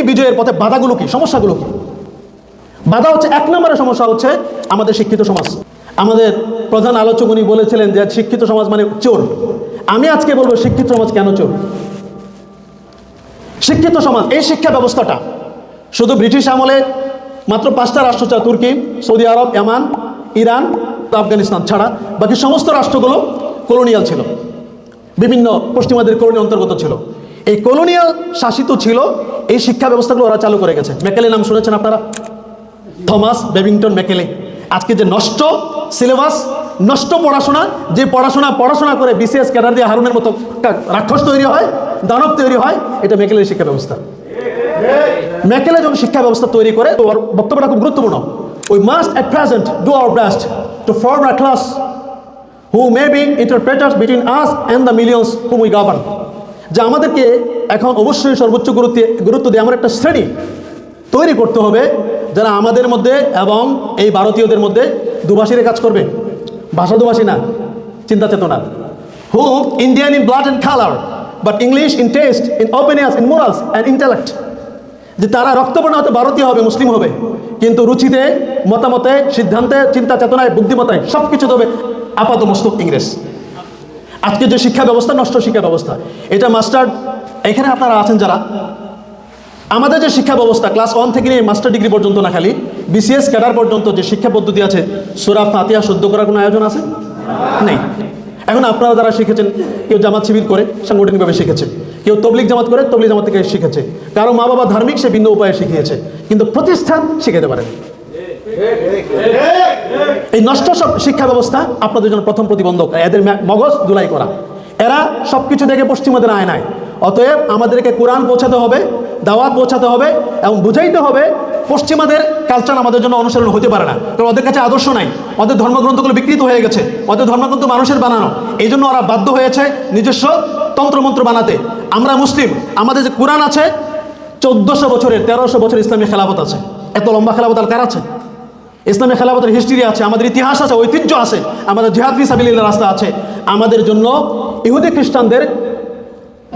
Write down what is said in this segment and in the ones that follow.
এই বিজয়ের পথে বাধাগুলো কি? সমস্যাগুলো কি? বাধা হচ্ছে এক নম্বরের সমস্যা হচ্ছে আমাদের শিক্ষিত সমাজ। আমাদের প্রধান আলোচক উনি বলেছিলেন যে শিক্ষিত সমাজ মানে চোর। আমি আজকে বলব শিক্ষিত সমাজ কেন চোর? শিক্ষিত সমাজ, এই শিক্ষা ব্যবস্থাটা শুধু ব্রিটিশ আমলে মাত্র পাঁচটা রাষ্ট্র ছাড়া তুর্কি, সৌদি আরব, ইয়ামান, ইরান, আফগানিস্তান ছাড়া। বাকি সমস্ত রাষ্ট্রগুলো কলোনিয়াল ছিল। বিভিন্ন পশ্চিমাদের কলোনিয়াল অন্তর্গত ছিল। এই কলোনিয়াল শাসিত ছিল, এই শিক্ষা ব্যবস্থাগুলো ওরা চালু করে গেছে। মেকেলে নাম শুনেছেন আপনারা? Thomas Babington Macaulay. আজকে যে নষ্ট সিলেবাস, নষ্ট পড়াশোনা, যে পড়াশোনা পড়াশোনা করে বিসিএস ক্যাডার দিয়ে হারুনের মতো রাক্ষস তৈরি হয়, দানব তৈরি হয়, এটা মেকেলের শিক্ষা ব্যবস্থা। মেকেলে যখন শিক্ষা ব্যবস্থা তৈরি করে, তো বক্তব্যটা খুব গুরুত্বপূর্ণ। We must at present do our best to form a class who may be interpreters between us and the millions whom we govern যে আমাদেরকে এখন অবশ্যই সর্বোচ্চ গুরুত্ব গুরুত্ব দিয়ে আমার একটা শ্রেণি তৈরি করতে হবে যারা আমাদের মধ্যে এবং এই ভারতীয়দের মধ্যে দুভাষীর কাজ করবে। ভাষা দুভাষী না, চিন্তা চেতনা। Who Indian in blood and colour but English in taste in opinions in morals and intellect যে তারা রক্তবর্ণ হয়তো ভারতীয় হবে, মুসলিম হবে, কিন্তু রুচিতে, মতামতে, সিদ্ধান্তে, চিন্তা চেতনায়, বুদ্ধিমত্তায় সব কিছু হবে আপাত মস্তক ইংরেজ আজকে যে শিক্ষা ব্যবস্থা, নষ্ট শিক্ষা ব্যবস্থা, এটা মাস্টার, এখানে আপনারা আছেন যারা? আমাদের যে শিক্ষা ব্যবস্থা, ক্লাস ওয়ান থেকে নিয়ে মাস্টার ডিগ্রি পর্যন্ত না খালি, বিসিএস ক্যাডার পর্যন্ত যে শিক্ষা পদ্ধতি আছে, সুরা ফাতিয়া শুদ্ধ করার কোনো আয়োজন আছে? নেই। এখন আপনারা যারা শিখেছেন, কেউ জামাত শিবির করে, সাংগঠনিকভাবে শিখেছে, কেউ তবলিক জামাত করে তবলিক জামাত থেকে শিখেছে, কারও মা বাবা ধার্মিক, সে ভিন্ন উপায়ে শিখিয়েছে, কিন্তু প্রতিষ্ঠান শিখাতে পারেন এই নষ্ট সব শিক্ষা ব্যবস্থা আপনাদের জন্য প্রথম প্রতিবন্ধক। এদের মগজ দুলাই করা। এরা সব কিছু দেখে পশ্চিমাদের আয় নাই অতএব আমাদেরকে কোরআন পৌঁছাতে হবে, দাওয়াত পৌঁছাতে হবে এবং বুঝাইতে হবে পশ্চিমাদের কালচার আমাদের জন্য অনুসরণ হতে পারে না। কারণ ওদের কাছে আদর্শ নাই। ওদের ধর্মগ্রন্থগুলো বিকৃত হয়ে গেছে। ওদের ধর্মগ্রন্থ মানুষের বানানো। এই জন্য ওরা বাধ্য হয়েছে নিজস্ব তন্ত্রমন্ত্র বানাতে। আমরা মুসলিম। আমাদের যে কোরআন আছে, চোদ্দশো বছরের, তেরোশো বছর ইসলামী খেলাফত আছে। এত লম্বা খেলাফত আর কার আছে? ইসলামী খেলাফতের হিস্ট্রি আছে, আমাদের ইতিহাস আছে, ঐতিহ্য আছে, আমাদের জিহাদ ফিসাবিল্লাহ রাস্তা আছে। আমাদের জন্য ইহুদি খ্রিস্টানদের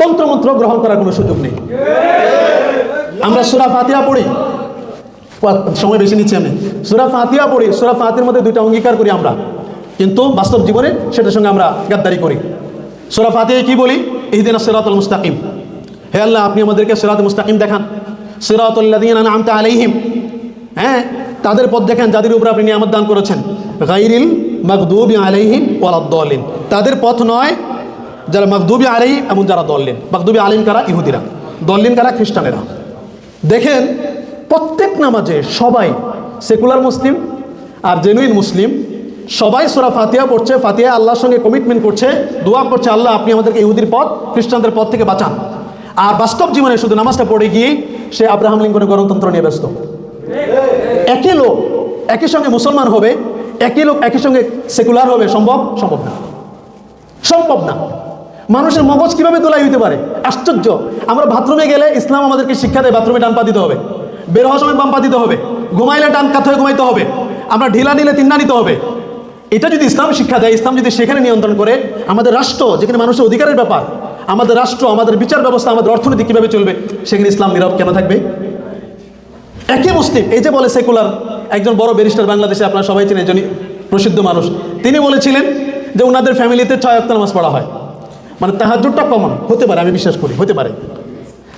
তন্ত্রমন্ত্র গ্রহণ করার কোনো সুযোগ নেই। আমরা সুরা ফাতিহা পড়ি। সময় বেশি নিচ্ছি আমি। সুরা ফাতিহা পড়ি, সুরা ফাতির মধ্যে দুইটা অঙ্গীকার করি আমরা। কিন্তু বাস্তব জীবনে সেটার সঙ্গে আমরা গাদ্দারি করি। সুরা ফাতিহা কি বলি? ইহদিন সিরাতুল মুস্তাকিম। হে আল্লাহ, আপনি আমাদেরকে সিরাত মুস্তাকিম দেখান। সিরাতুল্লাদিন আমতা আলাইহিম। হ্যাঁ তাদের পথ দেখেন যাদের উপর আপনি নিয়ামত দান করেছেন। গাইরিল মাকদুবি আলাইহিম ওয়ালাদ্দালিন তাদের পথ নয় যারা মাকদুবি আলাইহিম এবং যারা দল্লিন। মাকদুবি আলিম কারা? ইহুদিরা। দল্লিন কারা? খ্রিস্টানেরা। দেখেন, প্রত্যেক নামাজে সবাই সেকুলার মুসলিম আর জেনুইন মুসলিম। সবাই সোরা ফাতিহা পড়ছে ফাতিহা আল্লাহর সঙ্গে কমিটমেন্ট করছে, দোয়া করছে, আল্লাহ আপনি আমাদেরকে ইহুদির পথ, খ্রিস্টানদের পথ থেকে বাঁচান। আর বাস্তব জীবনে শুধু নামাজটা পড়ে গিয়ে সে আব্রাহাম লিঙ্কনের গণতন্ত্র নিয়ে ব্যস্ত। একই লোক একই সঙ্গে মুসলমান হবে একই লোক একই সঙ্গে সেকুলার হবে, সম্ভব? সম্ভব না। সম্ভব না। মানুষের মগজ কীভাবে তোলাই হইতে পারে? আশ্চর্য। আমরা বাথরুমে গেলে ইসলাম আমাদেরকে শিক্ষা দেয়, বাথরুমে টান পা দিতে হবে। বের হওয়ার সময় বাম পা দিতে হবে। ঘুমাইলে টান কাত হয়ে ঘুমাইতে হবে। আমরা ঢিলা নিলে তিন্না নিতে হবে। এটা যদি ইসলাম শিক্ষা দেয়, ইসলাম যদি সেখানে নিয়ন্ত্রণ করে, আমাদের রাষ্ট্র, যেখানে মানুষের অধিকারের ব্যাপার, আমাদের রাষ্ট্র, আমাদের বিচার ব্যবস্থা, আমাদের অর্থনীতি কীভাবে চলবে, সেখানে ইসলাম নীরব কেন থাকবে? একই মুসলিম। এই যে বলে সেকুলার, একজন বড় ব্যারিস্টার বাংলাদেশে আপনারা সবাই চেনেন একজন প্রসিদ্ধ মানুষ। তিনি বলেছিলেন যে ওনাদের ফ্যামিলিতে ছয় অক্ত নামাজ পড়া হয়। মানে তাহাজুদটা কমন, হতে পারে, আমি বিশ্বাস করি, হতে পারে।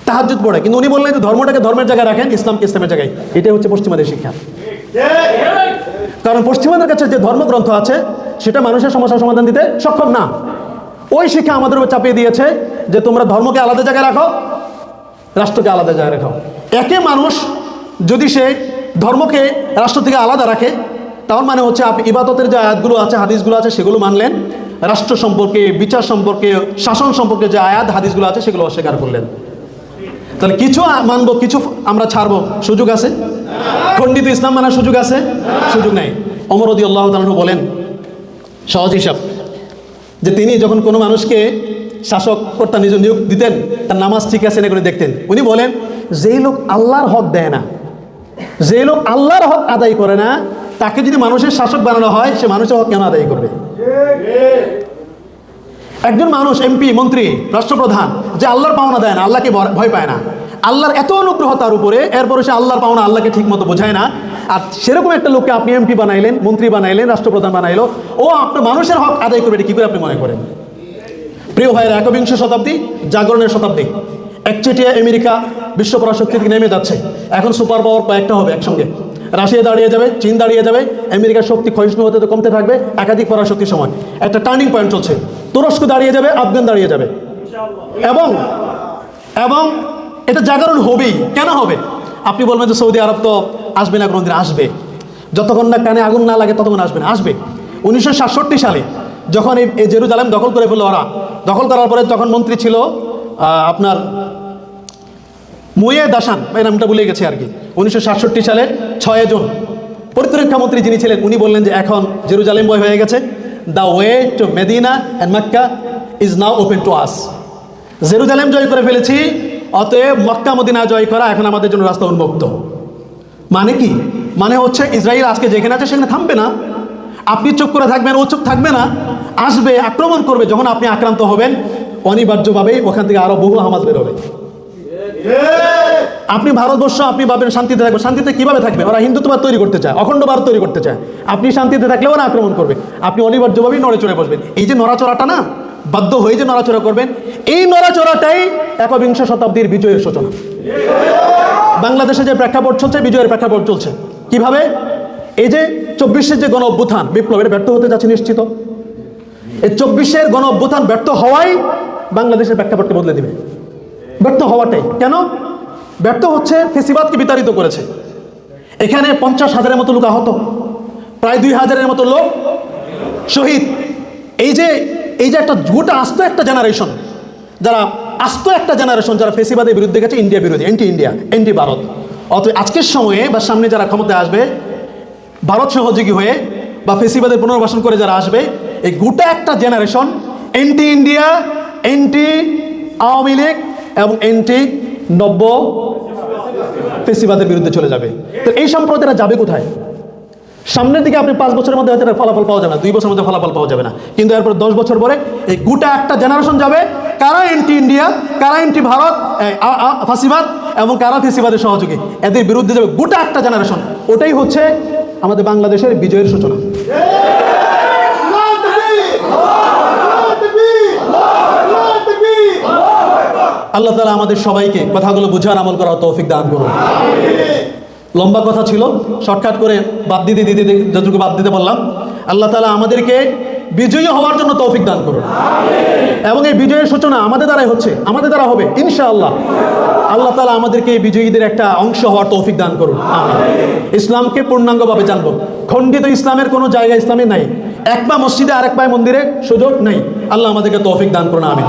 তাহাজুদ পড়ে, কিন্তু উনি বললেন যে ধর্মটাকে ধর্মের জায়গায় রাখেন, ইসলামকে ইসলামের জায়গায়। এটাই হচ্ছে পশ্চিমাদের শিক্ষা। কারণ পশ্চিমাদের কাছে যে ধর্মগ্রন্থ আছে, সেটা মানুষের সমস্যার সমাধান দিতে সক্ষম না। ওই শিক্ষা আমাদের উপর চাপিয়ে দিয়েছে যে তোমরা ধর্মকে আলাদা জায়গায় রাখো, রাষ্ট্রকে আলাদা জায়গায় রাখো। একে মানুষ যদি সে ধর্মকে রাষ্ট্র থেকে আলাদা রাখে, তার মানে হচ্ছে আপনি ইবাদতের যে আয়াতগুলো আছে, হাদিসগুলো আছে, সেগুলো মানলেন। রাষ্ট্র সম্পর্কে, বিচার সম্পর্কে, শাসন সম্পর্কে যে আয়াত, হাদিসগুলো আছে, সেগুলো অস্বীকার করলেন। তাহলে কিছু মানবো, কিছু আমরা ছাড়বো, সুযোগ আছে? খণ্ডিত ইসলাম মানার সুযোগ আছে? সুযোগ নাই। অমরদি আল্লাহ তালু বলেন, সহজ হিসাব, যে তিনি যখন কোনো মানুষকে শাসক কর্তা নিজ নিয়োগ দিতেন, তার নামাজ ঠিক আছে না করে দেখতেন, উনি বলেন, যেই লোক আল্লাহর হক দেয় না যে লোক আল্লাহর হক আদায় করে না, তাকে যদি মানুষের শাসক বানানো হয়, সে মানুষের হক কেন আদায় করবে? একজন মানুষ, এমপি, মন্ত্রী, রাষ্ট্রপ্রধান, যে আল্লাহর পাওনা দেয় না, আল্লাহকে ভয়- পায় না। আল্লাহর এত অনুগ্রহ তার উপরে এরপরে সে আল্লাহর পাওনা আল্লাহকে ঠিক মতো বোঝায় না। আর সেরকম একটা লোককে আপনি এমপি বানাইলেন, মন্ত্রী বানাইলেন, রাষ্ট্রপ্রধান বানাইলো, ও আপনার মানুষের হক আদায় করবে, এটা কি করে আপনি মনে করেন? প্রিয় ভাইয়ের, একবিংশ শতাব্দী, জাগরণের শতাব্দী। একচেটিয়া আমেরিকা বিশ্ব পরাশক্তি থেকে নেমে যাচ্ছে। এখন সুপার পাওয়ার কয়েকটা হবে একসঙ্গে। রাশিয়া দাঁড়িয়ে যাবে, চীন দাঁড়িয়ে যাবে, আমেরিকার শক্তি ক্ষয়িষ্ণু হতে তো কমতে থাকবে, একাধিক পরাশক্তির সময়। একটা টার্নিং পয়েন্ট চলছে। তুরস্ক দাঁড়িয়ে যাবে, আফগান দাঁড়িয়ে যাবে। এবং এবং এটা জাগরণ হবেই। কেন হবে? আপনি বলবেন যে সৌদি আরব তো আসবে না, কোনোদিন আসবে। যতক্ষণ না কানে আগুন না লাগে, ততক্ষণ আসবে না। আসবে। উনিশশো সাতষট্টি সালে যখন এই এই জেরুজালেম দখল করে ফেলল ওরা। দখল করার পরে তখন মন্ত্রী ছিল আপনার মুয়ে দাসান, এই নামটা ভুলে গেছে আর কি। উনিশশো সাতষট্টি সালে ছয় জুন। প্রতিরক্ষা মন্ত্রী যিনি ছিলেন, উনি বললেন যে এখন জেরুজালেম বয় হয়ে গেছে। The way to Medina and Makkah is now open to us Jerusalem জয় করে ফেলেছি, অতএব মক্কা মদিনা জয় করা এখন আমাদের জন্য রাস্তা উন্মুক্ত। মানে কি? মানে হচ্ছে ইসরায়েল আজকে যেখানে আছে সেখানে থামবে না। আপনি চুপ করে থাকবেন, ও চুপ থাকবে না। আসবে, আক্রমণ করবে, যখন আপনি আক্রান্ত হবেন, অনিবার্যভাবেই ওখান থেকে আরও বহু হামাজ বেরোবে। আপনি ভারতবর্ষ, আপনি ভাবেন শান্তিতে থাকবেন। শান্তিতে কীভাবে থাকবে? ওরা হিন্দুত্ববাদ তৈরি করতে চায়, অখণ্ড ভারত তৈরি করতে চায়। আপনি শান্তিতে থাকলে ওরা আক্রমণ করবে। আপনি অনিবার্যভাবেই নড়ে চড়ে বসবেন। এই যে নড়াচড়াটা না, বাধ্য হয়ে যে নড়াচড়া করবেন, এই নড়াচড়াটাই একবিংশ শতাব্দীর বিজয়ের সূচনা। বাংলাদেশে যে প্রেক্ষাপট চলছে, বিজয়ের প্রেক্ষাপট চলছে। কীভাবে? এই যে চব্বিশের যে গণ অভ্যুত্থান বিপ্লব, এটা ব্যর্থ হতে যাচ্ছে নিশ্চিত। এই চব্বিশের গণ অভ্যুত্থান ব্যর্থ হওয়াই বাংলাদেশের প্রেক্ষাপটকে বদলে দিবে। ব্যর্থ হওয়াটাই কেন? ব্যর্থ হচ্ছে ফেসিবাদকে বিতাড়িত করেছে। এখানে পঞ্চাশ হাজারের মতো লোক আহত, প্রায় দুই হাজারের মতো লোক শহীদ। এই যে এই যে একটা গোটা আস্ত একটা জেনারেশন যারা আস্ত একটা জেনারেশন যারা ফেসিবাদের বিরুদ্ধে গেছে, ইন্ডিয়া বিরোধী এন্টি ইন্ডিয়া এন্টি ভারত। অত আজকের সময়ে বা সামনে যারা ক্ষমতায় আসবে, ভারত সহযোগী হয়ে বা ফেসিবাদের পুনর্বাসন করে যারা আসবে, এই গোটা একটা generation anti India anti Awami League এবং এন্টি নব্য ফেসিবাদের বিরুদ্ধে চলে যাবে। তো এই সম্প্রদায়রা যাবে কোথায়? সামনের দিকে আপনি পাঁচ বছরের মধ্যে হয়তো ফলাফল পাওয়া যাবে না, দুই বছরের মধ্যে ফলাফল পাওয়া যাবে না। কিন্তু এরপর দশ বছর পরে এই গোটা একটা জেনারেশন যাবে, কারা এন্টি ইন্ডিয়া কারা এন্টি ভারত আ- এবং কারা ফেসিবাদের সহযোগী, এদের বিরুদ্ধে যাবে গোটা একটা জেনারেশন ওটাই হচ্ছে আমাদের বাংলাদেশের বিজয়ের সূচনা। আল্লাহ তালা আমাদের সবাইকে কথাগুলো বুঝার আমল করার তৌফিক দান করুন। লম্বা কথা ছিল, শর্টকাট করে বাদ দিতে দিতে যতটুকু বাদ দিতে বললাম আল্লাহ তালা আমাদেরকে বিজয়ী হওয়ার জন্য তৌফিক দান করুন। এবং এই বিজয়ের সূচনা আমাদের দ্বারাই হচ্ছে, আমাদের দ্বারা হবে, ইনশাআল্লাহ। আল্লাহ তালা আমাদেরকে এই বিজয়ীদের একটা অংশ হওয়ার তৌফিক দান করুন। ইসলামকে পূর্ণাঙ্গভাবে জানব। খণ্ডিত ইসলামের কোনো জায়গা ইসলামে নাই। এক পা মসজিদে আরেক পায়ে মন্দিরে সুযোগ নেই। আল্লাহ আমাদেরকে তৌফিক দান করুন, আমিন।